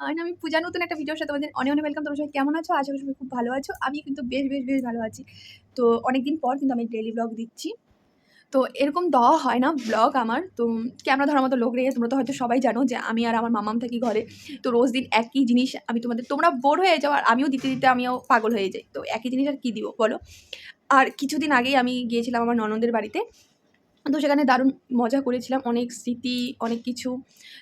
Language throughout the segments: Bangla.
আর আমি পূজা নতুন একটা ভিডিওর সাথে তোমাদের অনেক অনেক ওয়েলকাম তোমরা সবাই কেমন আছো? আশা করি খুব ভালো আছো। আমি কিন্তু বেশ বেশ বেশ ভালো আছি। তো অনেক দিন পর কিন্তু আমি ডেলি ব্লগ দিচ্ছি। তো এরকম দেওয়া হয় না ব্লগ আমার। তো ক্যামেরা ধরার মতো লোক রেখে তোমরা তো হয়তো সবাই জানো যে আমি আর আমার মামাম থাকি ঘরে। তো রোজ দিন একই জিনিস আমি তোমাদের তোমরা বোর হয়ে যাও আর আমিও দিতে দিতে আমিও পাগল হয়ে যাই। তো একই জিনিস আর কী দিব বলো? আর কিছুদিন আগেই আমি গিয়েছিলাম আমার ননদের বাড়িতে। তো সেখানে দারুণ মজা করেছিলাম, অনেক স্মৃতি, অনেক কিছু।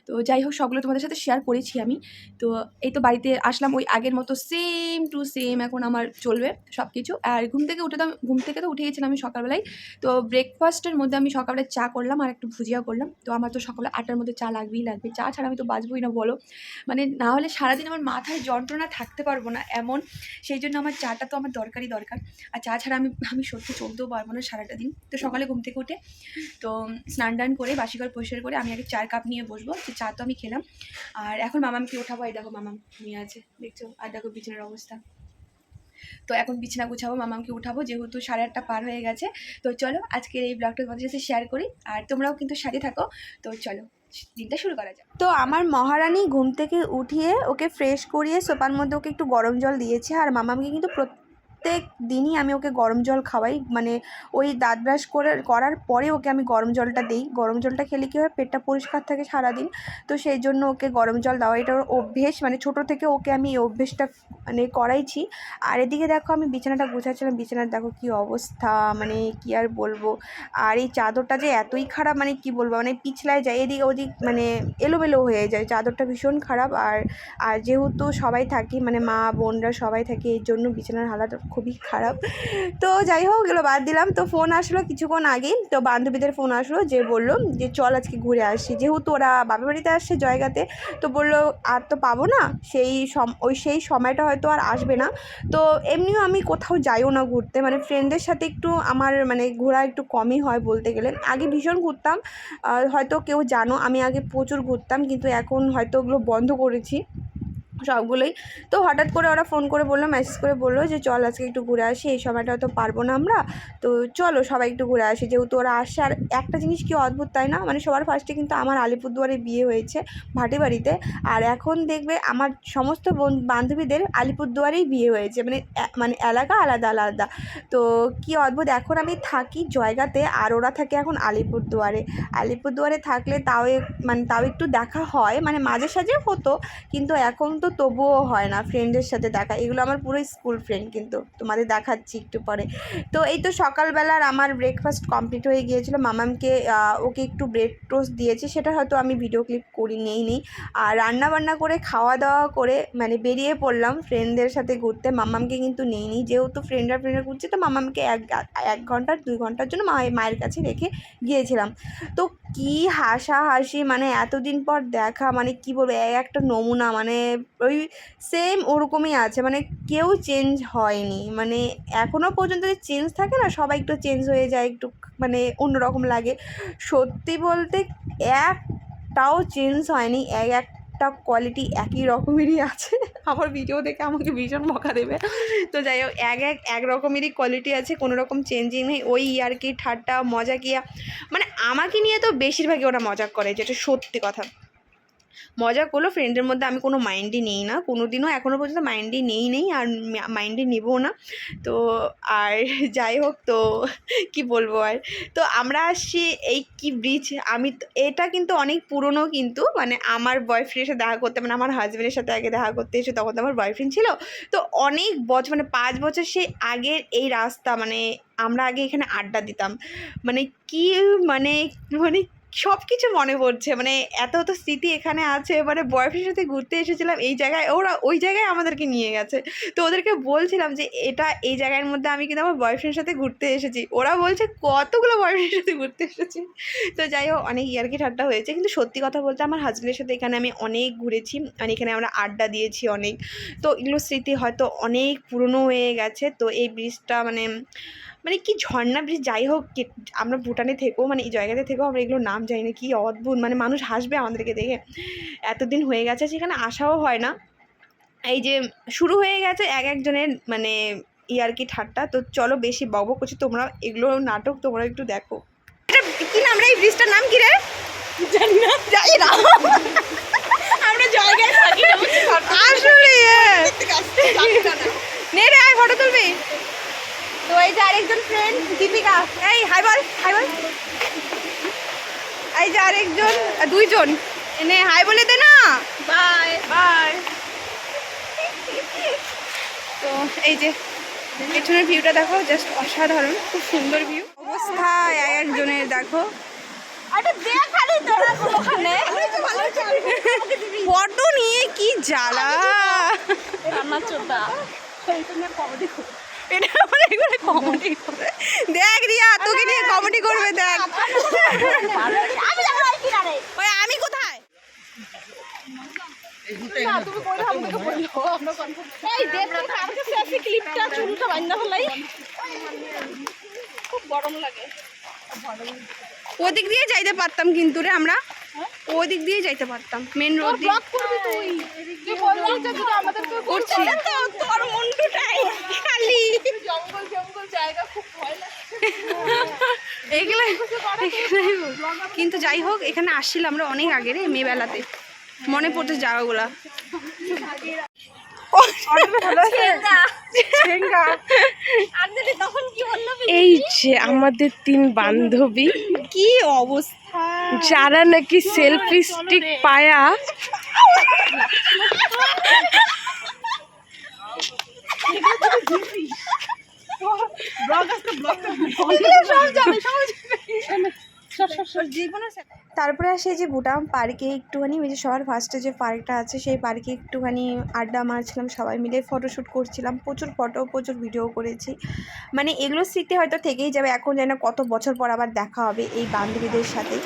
তো যাই হোক, সবগুলো তোমাদের সাথে শেয়ার করেছি আমি। তো এই তো বাড়িতে আসলাম, ওই আগের মতো সেম টু সেম এখন আমার চলবে সব কিছু আর ঘুম থেকে উঠে তো ঘুম থেকে তো উঠে গেছিলাম আমি সকালবেলায়। তো ব্রেকফাস্টের মধ্যে আমি সকালবেলায় চা করলাম আর একটু ভুজিয়া করলাম। তো আমার তো সকালে আটটার মধ্যে চা লাগবেই লাগবে। চা ছাড়া আমি তো বাঁচবই না, বলো। মানে না হলে সারাদিন আমার মাথায় যন্ত্রণা থাকতে পারব না এমন। সেই জন্য আমার চাটা তো আমার দরকারই দরকার। আর চা ছাড়া আমি আমি সত্যি চলতেও পারব না সারাটা দিন। তো সকালে ঘুম থেকে উঠে তো স্নান টান করে বাসিঘর পরিষ্কার করে আমি আগে চার কাপ নিয়ে বসবো, তো চা তো আমি খেলাম। আর এখন মামামকে ওঠাবো? এই দেখো মামাম নিয়ে আছে, দেখছ? আর দেখো বিছানার অবস্থা। তো এখন বিছানা গুছাবো, মামামকে উঠাবো, যেহেতু সাড়ে আটটা পার হয়ে গেছে। তো চলো, আজকের এই ব্লগটা তোমাদের সাথে শেয়ার করি। আর তোমরাও কিন্তু সাথে থাকো। তো চলো, দিনটা শুরু করা যাক। তো আমার মহারানী ঘুম থেকে উঠিয়ে ওকে ফ্রেশ করিয়ে সোপার মধ্যে ওকে একটু গরম জল দিয়েছে, আর মামাকে কিন্তু প্রত্যেক দিনই আমি ওকে গরম জল খাওয়াই। মানে ওই দাঁত ব্রাশ করে, করার পরে ওকে আমি গরম জলটা দিই। গরম জলটা খেলে কী হয়? পেটটা পরিষ্কার থাকে সারাদিন। তো সেই জন্য ওকে গরম জল দেওয়া এটা ওর অভ্যেস। মানে ছোটো থেকে ওকে আমি এই অভ্যেসটা মানে করাইছি। আর এদিকে দেখো আমি বিছানাটা গোছাচ্ছিলাম। বিছানার দেখো কী অবস্থা। মানে কি আর বলব? আর এই চাদরটা যে এতই খারাপ মানে কি বলব? মানে পিছলায় যায়। এদিক ওদিক মানে এলোমেলো হয়ে যায়। চাদরটা ভীষণ খারাপ। আর আর যেহেতু সবাই থাকি মানে মা, বোনরা সবাই থাকে এই জন্য বিছানার হালাত খুবই খারাপ। তো যাই হোক, এগুলো বাদ দিলাম। তো ফোন আসলো কিছুক্ষণ আগেই। তো বান্ধবীদের ফোন আসলো যে বলল যে, চল আজকে ঘুরে আসি। যেহেতু ওরা বাপের বাড়িতে আসছে জয়গাতে, তো বলল, আর তো পাবো না। সেই সম, ওই সেই সময়টা হয়তো আর আসবে না। তো এমনিও আমি কোথাও যাইও না ঘুরতে। মানে ফ্রেন্ডদের সাথে একটু আমার মানে ঘোরা একটু কমই হয় বলতে গেলে। আগে ভীষণ ঘুরতাম। হয়তো কেউ জানো, আমি আগে প্রচুর ঘুরতাম। কিন্তু এখন হয়তো ওগুলো বন্ধ করেছি। সবগুলোই। তো হঠাৎ করে ওরা ফোন করে বলল মেসেজ করে বলল যে, চল আজকে একটু ঘুরে আসি, এই সময়টা হয়তো পারব না আমরা। তো চলো সবাই একটু ঘুরে আসি, যেহেতু ওরা আসে আর একটা জিনিস কি অদ্ভুত তাই না? মানে সবার ফার্স্টে কিন্তু আমার আলিপুরদুয়ারে বিয়ে হয়েছে ভাটি বাড়িতে আর এখন দেখবে আমার সমস্ত বন- বান্ধবীদের আলিপুরদুয়ারেই বিয়ে হয়েছে। মানে মানে এলাকা আলাদা আলাদা। তো কি অদ্ভুত, এখন আমি থাকি জয়গাতে, আর ওরা থাকে এখন আলিপুরদুয়ারে। আলিপুরদুয়ারে থাকলে তাও মানে তাও একটু দেখা হয়। মানে মাঝে সাঝে হতো, কিন্তু এখন তো তবুও হয় না ফ্রেন্ডের সাথে দেখা। এগুলো আমার পুরো স্কুল ফ্রেন্ড কিন্তু, তোমাদের দেখাচ্ছি একটু পরে। তো এই তো সকালবেলার আমার ব্রেকফাস্ট কমপ্লিট হয়ে গিয়েছিল। মামামকে ওকে একটু ব্রেড টোস্ট দিয়েছি, সেটা হয়তো আমি ভিডিও ক্লিপ করি, নেই নেই। আর রান্না বান্না করে খাওয়া দাওয়া করে মানে বেরিয়ে পড়লাম ফ্রেন্ডদের সাথে ঘুরতে। মামামকে কিন্তু নেই নি যেহেতু ফ্রেন্ডরা ফ্রেন্ডরা ঘুরছে, তো মামামকে এক এক ঘণ্টা, দুই ঘণ্টার জন্য মায়ের কাছে রেখে গিয়েছিলাম। তো কি হাসাহাসি মানে এতদিন পর দেখা মানে কি বলব এক একটা নমুনা মানে ওই সেম ওরকমই আছে মানে কেউ চেঞ্জ হয়নি মানে এখনও পর্যন্ত যে চেঞ্জ থাকে না, সবাই একটু চেঞ্জ হয়ে যায়, একটু মানে অন্যরকম লাগে। সত্যি বলতে একটাও চেঞ্জ হয়নি, এক একটা কোয়ালিটি একই রকমেরই আছে। আমার ভিডিও দেখে আমাকে ভীষণ মকা দেবে। তো যাই হোক, এক এক এক রকমেরই কোয়ালিটি আছে, কোনো রকম চেঞ্জিং নেই। ওই ইয়ার কি, ঠাট্টা, মজা কিয়া মানে আমাকে নিয়ে তো বেশিরভাগই ওরা মজা করে, যেটা সত্যি কথা। মজা করল ফ্রেন্ডের মধ্যে আমি কোনো মাইন্ডই নেই না। কোনো দিনও এখনও পর্যন্ত মাইন্ডই নেই নেই আর মাইন্ডে নেবও না। তো আর যাই হোক, তো কি বলব আর? তো আমরা আসছি এই কি ব্রিজ আমি এটা কিন্তু অনেক পুরনো কিন্তু মানে আমার বয়ফ্রেন্ডের সাথে দেখা করতে মানে আমার হাজব্যান্ডের সাথে আগে দেখা করতে এসে তখন তো আমার বয়ফ্রেন্ড ছিল। তো অনেক বছর মানে পাঁচ বছর সে আগের এই রাস্তা মানে আমরা আগে এখানে আড্ডা দিতাম। মানে কি মানে মানে সব কিছু মনে পড়ছে। মানে এত এত স্মৃতি এখানে আছে। মানে বয়ফ্রেন্ডের সাথে ঘুরতে এসেছিলাম, এই জায়গায় ওরা ওই জায়গায় আমাদেরকে নিয়ে গেছে। তো ওদেরকে বলছিলাম যে, এটা এই জায়গার মধ্যে আমি কিন্তু আমার বয়ফ্রেন্ডের সাথে ঘুরতে এসেছি। ওরা বলছে, কতগুলো বয়ফ্রেন্ডের সাথে ঘুরতে এসেছি? তো যাই হোক, অনেক ইয়ার্কি ঠাট্টা হয়েছে। কিন্তু সত্যি কথা বলতে আমার হাজব্যান্ডের সাথে এখানে আমি অনেক ঘুরেছি। মানে এখানে আমরা আড্ডা দিয়েছি অনেক। তো এগুলো স্মৃতি হয়তো অনেক পুরনো হয়ে গেছে। তো এই ব্রিজটা মানে মানে কি ঝর্ণা ব্রিজ যাই হোক আমরা ভুটানে থেকেও মানে এই জায়গাতে থেকেও আমরা এগুলোর নাম জানি না কি অদ্ভুত মানে মানুষ হাসবে আমাদেরকে দেখে। এতদিন হয়ে গেছে সেখানে আসাও হয় না। এই যে শুরু হয়ে গেছে এক একজনের মানে ইয়ার্কি ঠাট্টা তো চলো বেশি বকবক করছি তোমরা এগুলো নাটক তোমরা একটু দেখো। এটা কি নাম রে এই ব্রিজটার নাম কি রে? জানি না। জানি না। আমরা জায়গায় থাকি না বুঝছি আরেকজন ফ্রেন্ড দীপিকা। এই হাই বল হাই বল এই যে আরেকজন দুইজন। এনে হাই বলে দে না। বাই বাই তো এই যে পেছনের ভিউটা দেখো জাস্ট অসাধারণ খুব সুন্দর ভিউ অবস্থা এক একজনের দেখো ফটো নিয়ে কি জ্বালা। এটা আমার এগুলো কমেডি করে দেখ রিয়া তোকে নিয়ে কমেডি করবে দেখ। ওই আমি কোথায়? ওদিক দিয়ে যাইতে পারতাম কিন্তু রে আমরা। ওদিক দিয়ে যাইতে পারতাম মেন রোড দিয়ে। করছি তোর মুন্ডুটাই খালি এগুলো কিন্তু যাই হোক এখানে আসছিলাম আমরা অনেক আগে রে মেয়েবেলাতে। মনে পড়ছে জায়গাগুলা। এই যে আমাদের তিন বান্ধবী। কি অবস্থা? যারা নাকি সেলফি স্টিক পায়া। ব্লগ আছে ব্লগ সব যাবে সব যাবে। তারপরে আসে যে বুটাম পার্কে একটুখানি ওই যে সবার ফার্স্টে যে পার্কটা আছে সেই পার্কে একটুখানি আড্ডা মারছিলাম সবাই মিলে ফটোশ্যুট করছিলাম। প্রচুর ফটো প্রচুর ভিডিও করেছি। মানে এগুলো স্মৃতি হয়তো থেকেই যাবে এখন যেন কত বছর পর আবার দেখা হবে এই বান্ধবীদের সাথে।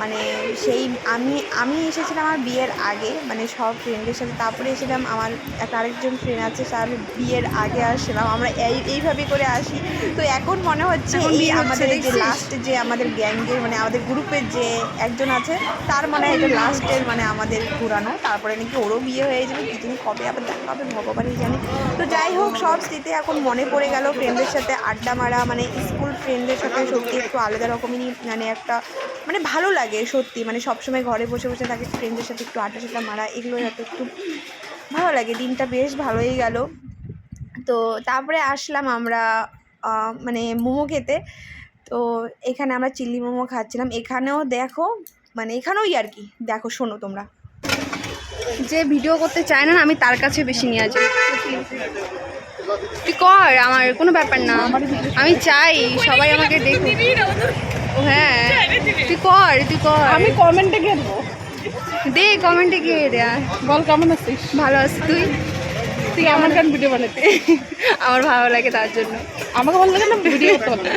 মানে সেই আমি আমি এসেছিলাম আমার বিয়ের আগে মানে সব ফ্রেন্ডের সাথে তারপরে এসেছিলাম আমার একটা আরেকজন ফ্রেন্ড আছে তার বিয়ের আগে আসছিলাম আমরা এই এইভাবে করে আসি। তো এখন মনে হচ্ছে এই আমাদের যে লাস্ট যে আমাদের গ্যাংয়ের মানে আমাদের গ্রুপের যে একজন আছে, তার মানে এটা লাস্টের মানে আমাদের ঘুরানো তারপরে নাকি ওরও বিয়ে হয়ে যাবে জানি কবে আবার দেখা হবে, ভগবানই জানে। তো যাই হোক, সব স্মৃতি এখন মনে পড়ে গেল ফ্রেন্ডের সাথে, আড্ডা মারা মানে স্কুল ফ্রেন্ডের সাথে সত্যি একটু আলাদা রকমেরই মানে একটা মানে ভালো লাগে সত্যি মানে সবসময় ঘরে বসে বসে থাকে ফ্রেন্ডের সাথে একটু আড্ডা সাড্ডা মারা, এগুলো এত একটু ভালো লাগে, দিনটা বেশ ভালোই গেল। তো তারপরে আসলাম আমরা মানে মোমো খেতে। তো এখানে আমরা চিলি মোমো খাচ্ছিলাম। এখানেও দেখো মানে এখানেও আর কি। দেখো শোনো তোমরা। যে ভিডিও করতে চায় না আমি তার কাছে বেশি নিয়ে যাই তুই কর আমার কোনো ব্যাপার না। আমি চাই সবাই আমাকে দেখুক। ও হ্যাঁ। তুই কর তুই কর। আমি কমেন্টে গেলবো দে কমেন্টে গিয়ে দে। বল কেমন আছিস? ভালো আছিস তুই? তুই আমার গান ভিডিও বানাতে আমার ভালো লাগে তার জন্য। আমাকে ভালো লাগে না? ভিডিও করতে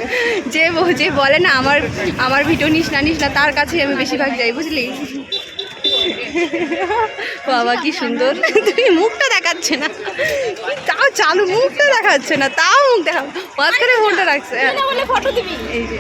যে যে বলে না আমার আমার ভিডিও নিস না নিস না তার কাছেই আমি বেশিরভাগ যাই বুঝলি? বাবা কি সুন্দর। তুমি মুখটা দেখাচ্ছে না। তাও চালু মুখটা দেখাচ্ছে না তাও মুখ দেখা মাঝখানে ফোনটা রাখছে। এই যে।